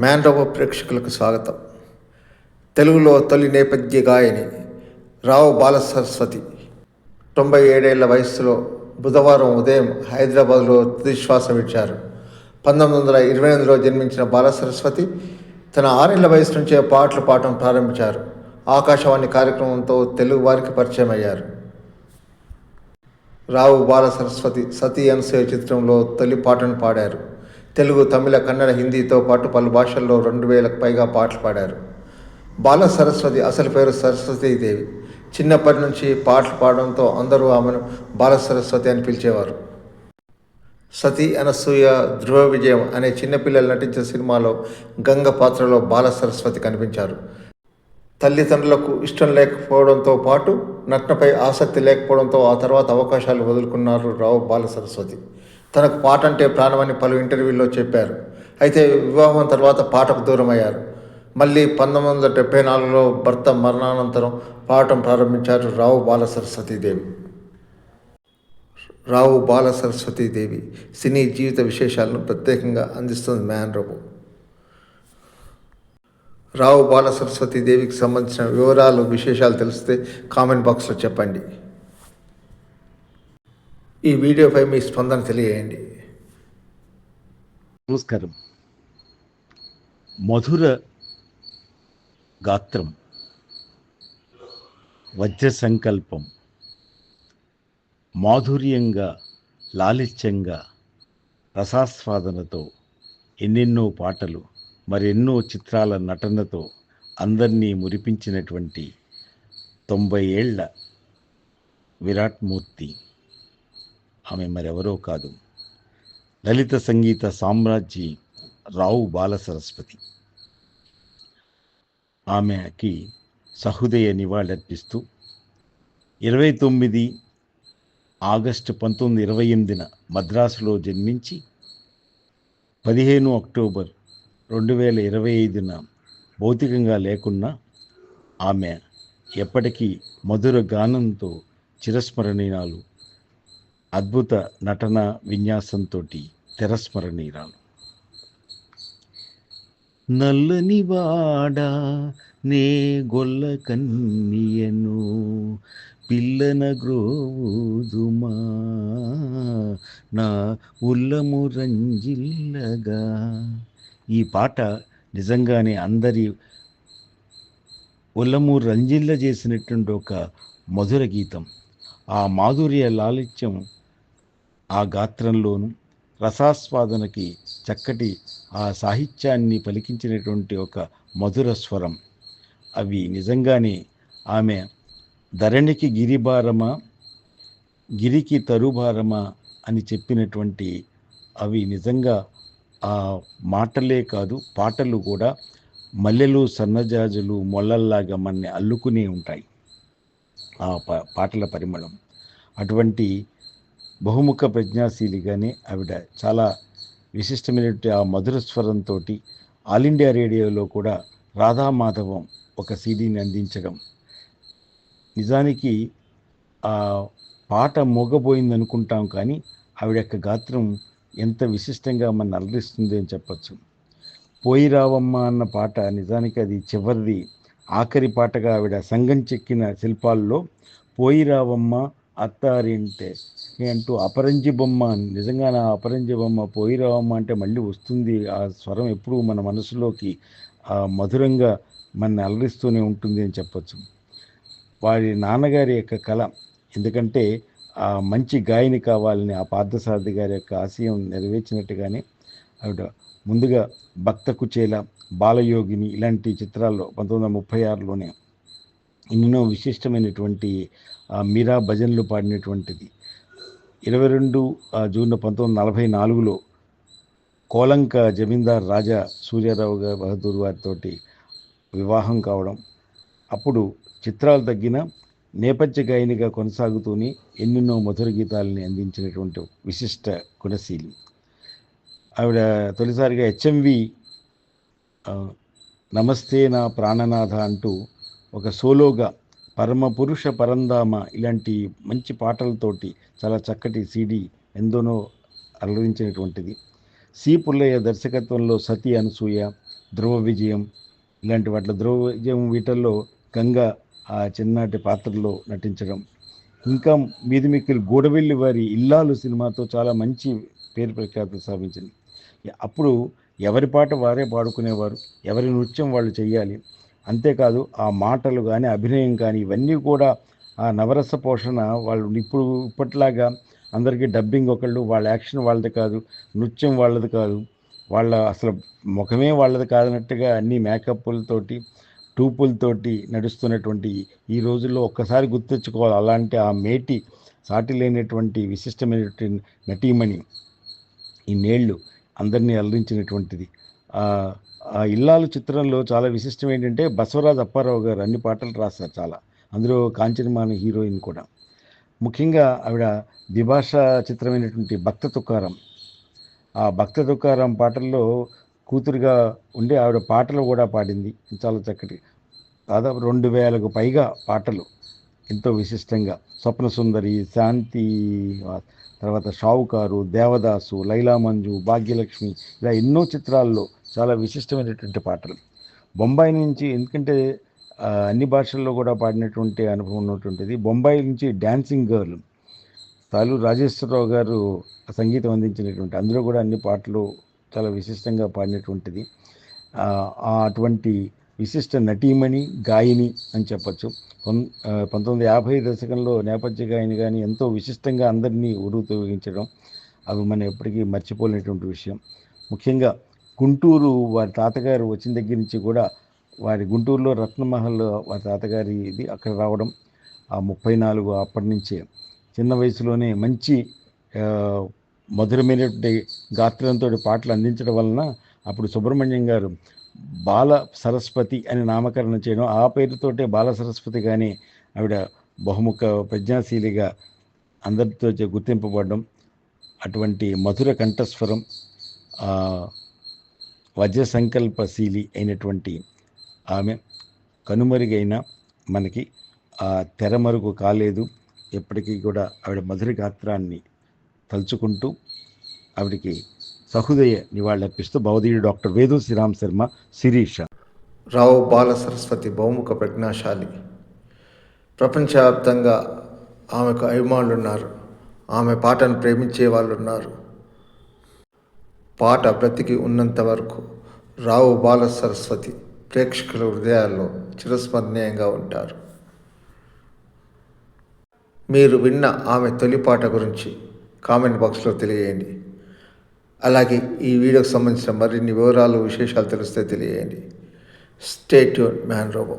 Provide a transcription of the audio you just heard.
Man ప్రేక్షకులకు స్వాగతం. తెలుగులో తొలి నేపథ్య గాయని రావు బాలసరస్వతి. తొంభై ఏడేళ్ళ వయస్సులో బుధవారం ఉదయం హైదరాబాద్లో తుదిశ్వాస విడిచారు పంతొమ్మిది వందల ఇరవై ఎనిమిదిలో జన్మించిన బాలసరస్వతి తన ఆరేళ్ళ వయసు నుంచే పాటలు పాడటం ప్రారంభించారు. ఆకాశవాణి కార్యక్రమంతో తెలుగు వారికి పరిచయం అయ్యారు రావు బాల సరస్వతి సతీ అనసూయ చిత్రంలో తొలి పాటను పాడారు. తెలుగు తమిళ కన్నడ హిందీతో పాటు పలు భాషల్లో రెండు వేలకు పైగా పాటలు పాడారు. బాల సరస్వతి అసలు పేరు సరస్వతీదేవి చిన్నప్పటి నుంచి పాటలు పాడడంతో అందరూ ఆమెను బాల సరస్వతి అని పిలిచేవారు. సతీ అనసూయ ధ్రువ విజయం అనే చిన్నపిల్లలు నటించిన సినిమాలో గంగ పాత్రలో బాల సరస్వతి కనిపించారు. తల్లిదండ్రులకు ఇష్టం లేకపోవడంతో పాటు నటనపై ఆసక్తి లేకపోవడంతో ఆ తర్వాత అవకాశాలు వదులుకున్నారు రావు బాల సరస్వతి. తనకు పాట అంటే ప్రాణమని పలు ఇంటర్వ్యూల్లో చెప్పారు. అయితే వివాహం తర్వాత పాటకు దూరం అయ్యారు మళ్ళీ పంతొమ్మిది వందల డెబ్బై నాలుగులో భర్త మరణానంతరం పాడటం ప్రారంభించారు రావు బాల సరస్వతీదేవి రావు బాల సరస్వతీదేవి సినీ జీవిత విశేషాలను ప్రత్యేకంగా అందిస్తుంది మ్యాన్ రోబో రావు బాల సరస్వతీదేవికి సంబంధించిన వివరాలు విశేషాలు తెలిస్తే కామెంట్ బాక్స్లో చెప్పండి. ఈ వీడియోపై మీ స్పందన తెలియజేయండి. నమస్కారం. మధుర గాత్రం వజ్ర సంకల్పం మాధుర్యంగా లాలిత్యంగా రసాస్వాదనతో ఎన్నెన్నో పాటలు మరెన్నో చిత్రాల నటనతో అందరినీ మురిపించినటువంటి తొంభై ఏళ్ళ విరాట్ మూర్తి ఆమె మరెవరో కాదు. లలిత సంగీత సామ్రాజ్యి రావు బాల సరస్వతి ఆమెకి సహృదయ నివాళులర్పిస్తూ ఇరవై తొమ్మిది ఆగస్టు పంతొమ్మిది ఇరవై ఎనిమిదిన మద్రాసులో జన్మించి పదిహేను అక్టోబర్ రెండు వేల ఇరవై ఐదున భౌతికంగా లేకున్నా ఆమె ఎప్పటికీ మధుర గానంతో చిరస్మరణీయాలు అద్భుత నటన విన్యాసంతో తిరస్మరణీరాలు నల్లని వాడా నే గొల్ల కన్నియను పిల్లన గ్రోదుమా నా ఉల్లము రంజిల్లగా. ఈ పాట నిజంగానే అందరి ఉల్లము రంజిల్ల చేసినటువంటి ఒక మధుర గీతం. ఆ మాధుర్య లాలిత్యం ఆ గాత్రంలోనూ రసాస్వాదనకి చక్కటి ఆ సాహిత్యాన్ని పలికించినటువంటి ఒక మధుర స్వరం. అవి నిజంగానే ఆమె ధరణికి గిరిభారమా గిరికి తరుభారమా అని చెప్పినటువంటి అవి నిజంగా ఆ మాటలే కాదు పాటలు కూడా మల్లెలు సన్నజాజులు మొల్లల్లాగా మన్ని అల్లుకునే ఉంటాయి. ఆ పాటల పరిమళం. అటువంటి బహుముఖ ప్రజ్ఞాశీలిగానే ఆవిడ చాలా విశిష్టమైనటువంటి ఆ మధుర స్వరంతో ఆల్ ఇండియా రేడియోలో కూడా రాధామాధవం ఒక సీడీని అందించడం. నిజానికి ఆ పాట మోగబోయింది అనుకుంటాం కానీ ఆవిడ యొక్క గాత్రం ఎంత విశిష్టంగా మన అలరిస్తుంది అని చెప్పచ్చు. పోయి రావమ్మ అన్న పాట నిజానికి అది చివరిది ఆఖరి పాటగా ఆవిడ సంఘం చెక్కిన శిల్పాల్లో పోయి రావమ్మ అత్తారింటే అంటూ అపరంజి బొమ్మ నిజంగా నా అపరంజి బొమ్మ పోయి రావమ్మ అంటే మళ్ళీ వస్తుంది. ఆ స్వరం ఎప్పుడూ మన మనసులోకి ఆ మధురంగా మన అలరిస్తూనే ఉంటుంది అని చెప్పచ్చు. వారి నాన్నగారి యొక్క కళ ఎందుకంటే ఆ మంచి గాయని కావాలని ఆ పార్థసారథి గారి యొక్క ఆశయం నెరవేర్చినట్టుగానే ఆవిడ ముందుగా భక్త కుచేల బాలయోగిని ఇలాంటి చిత్రాల్లో పంతొమ్మిది వందల ముప్పై ఆరులోనే ఎన్నో విశిష్టమైనటువంటి మీరా భజనలు పాడినటువంటిది. ఇరవై రెండు జూన్ పంతొమ్మిది వందల నలభై నాలుగులో కోలంక జమీందార్ రాజా సూర్యారావు గారు బహదూర్ వారితో వివాహం కావడం. అప్పుడు చిత్రాలు తగ్గిన నేపథ్య గాయనిగా కొనసాగుతూనే ఎన్నెన్నో మధుర గీతాలని అందించినటువంటి విశిష్ట గుణశీలి ఆవిడ తొలిసారిగా హెచ్ఎంవి నమస్తే నా ప్రాణనాథ అంటూ ఒక సోలోగా పరమ పురుష పరంధామ ఇలాంటి మంచి పాటలతోటి చాలా చక్కటి సీడీ ఎందోనో అలరించినటువంటిది. సి పుల్లయ్య దర్శకత్వంలో సతీ అనసూయ ధ్రువ విజయం ఇలాంటి వాటిలో ధ్రువ విజయం వీటిల్లో గంగ ఆ చిన్నటి పాత్రలో నటించడం. ఇంకా మీది మిక్కిలి గూడవెల్లి వారి ఇల్లాలు సినిమాతో చాలా మంచి పేరు ప్రఖ్యాతి సాధించింది. అప్పుడు ఎవరి పాట వారే పాడుకునేవారు? ఎవరి నృత్యం వాళ్ళు చేయాలి అంతేకాదు ఆ మాటలు కానీ అభినయం కానీ ఇవన్నీ కూడా ఆ నవరస పోషణ వాళ్ళు ఇప్పుడు ఇప్పట్లాగా అందరికీ డబ్బింగ్ ఒకళ్ళు వాళ్ళ యాక్షన్ వాళ్ళది కాదు నృత్యం వాళ్ళది కాదు. వాళ్ళ అసలు ముఖమే వాళ్ళది కాదన్నట్టుగా అన్ని మేకప్లతోటి టూపులతోటి నడుస్తున్నటువంటి ఈ రోజుల్లో ఒక్కసారి గుర్తెచ్చుకోవాలి. అలాంటి ఆ మేటి సాటి లేనటువంటి విశిష్టమైనటువంటి నటీమణి ఈ నేళ్ళు అందరినీ అలరించినటువంటిది. ఆ ఇల్లాలు చిత్రంలో చాలా విశిష్టం ఏంటంటే బసవరాజ్ అప్పారావు గారు అన్ని పాటలు రాస్తారు చాలా. అందులో కాంచనమాన హీరోయిన్ కూడా. ముఖ్యంగా ఆవిడ ద్విభాష చిత్రమైనటువంటి భక్త తుకారం. ఆ భక్త తుకారం పాటల్లో కూతురుగా ఉండి ఆవిడ పాటలు కూడా పాడింది. చాలా చక్కటి దాదాపు రెండు వేలకు పైగా పాటలు ఎంతో విశిష్టంగా. స్వప్న సుందరి శాంతి తర్వాత షావుకారు దేవదాసు లైలా మంజు భాగ్యలక్ష్మి ఇలా ఎన్నో చిత్రాల్లో చాలా విశిష్టమైనటువంటి పాటలు. బొంబాయి నుంచి ఎందుకంటే అన్ని భాషల్లో కూడా పాడినటువంటి అనుభవం ఉన్నటువంటిది. బొంబాయి నుంచి డ్యాన్సింగ్ గర్ల్ తాలూ రాజేశ్వరరావు గారు సంగీతం అందించినటువంటి అందులో కూడా అన్ని పాటలు చాలా విశిష్టంగా పాడినటువంటిది. ఆ, అటువంటి విశిష్ట నటీమణి గాయని అని చెప్పచ్చు. పంతొమ్మిది యాభై దశకంలో నేపథ్య గాయని కానీ ఎంతో విశిష్టంగా అందరినీ ఉరుతొగించడం అవి మనం ఎప్పటికీ మర్చిపోలేనటువంటి విషయం. ముఖ్యంగా గుంటూరు వారి తాతగారు వచ్చిన దగ్గర నుంచి కూడా వారి గుంటూరులో రత్నమహల్ వారి తాతగారి ఇది అక్కడ రావడం ఆ ముప్పై నాలుగు అప్పటి నుంచే. చిన్న వయసులోనే మంచి మధురమైనటువంటి గాత్రంతో పాటలు అందించడం వలన అప్పుడు సుబ్రహ్మణ్యం గారు బాల సరస్వతి అని నామకరణం చేయడం ఆ పేరుతోటే బాల సరస్వతి కానీ ఆవిడ బహుముఖ ప్రజ్ఞాశీలిగా అందరితో గుర్తింపబడడం అటువంటి మధుర కంఠస్వరం ఆ, సంకల్పశీలి అయినటువంటి ఆమె కనుమరుగైన మనకి ఆ తెరమరుగు కాలేదు. ఎప్పటికీ కూడా ఆవిడ మధుర గాత్రాన్ని తలుచుకుంటూ ఆవిడకి సహృదయ నివాళులర్పిస్తూ భవదీయుడు డాక్టర్ వేదు శ్రీరామ్ శర్మ శిరీష. రావు బాల సరస్వతి బహుముఖ ప్రజ్ఞాశాలి. ప్రపంచవ్యాప్తంగా ఆమెకు అభిమానులు ఉన్నారు ఆమె పాటను ప్రేమించే వాళ్ళు ఉన్నారు పాట బ్రతికి ఉన్నంత వరకు రావు బాల సరస్వతి ప్రేక్షకుల హృదయాల్లో చిరస్మరణీయంగా ఉంటారు. మీరు విన్న ఆమె తొలి పాట గురించి కామెంట్ బాక్స్లో తెలియజేయండి. అలాగే ఈ వీడియోకి సంబంధించిన మరిన్ని వివరాలు విశేషాలు తెలిస్తే తెలియజేయండి. State man robo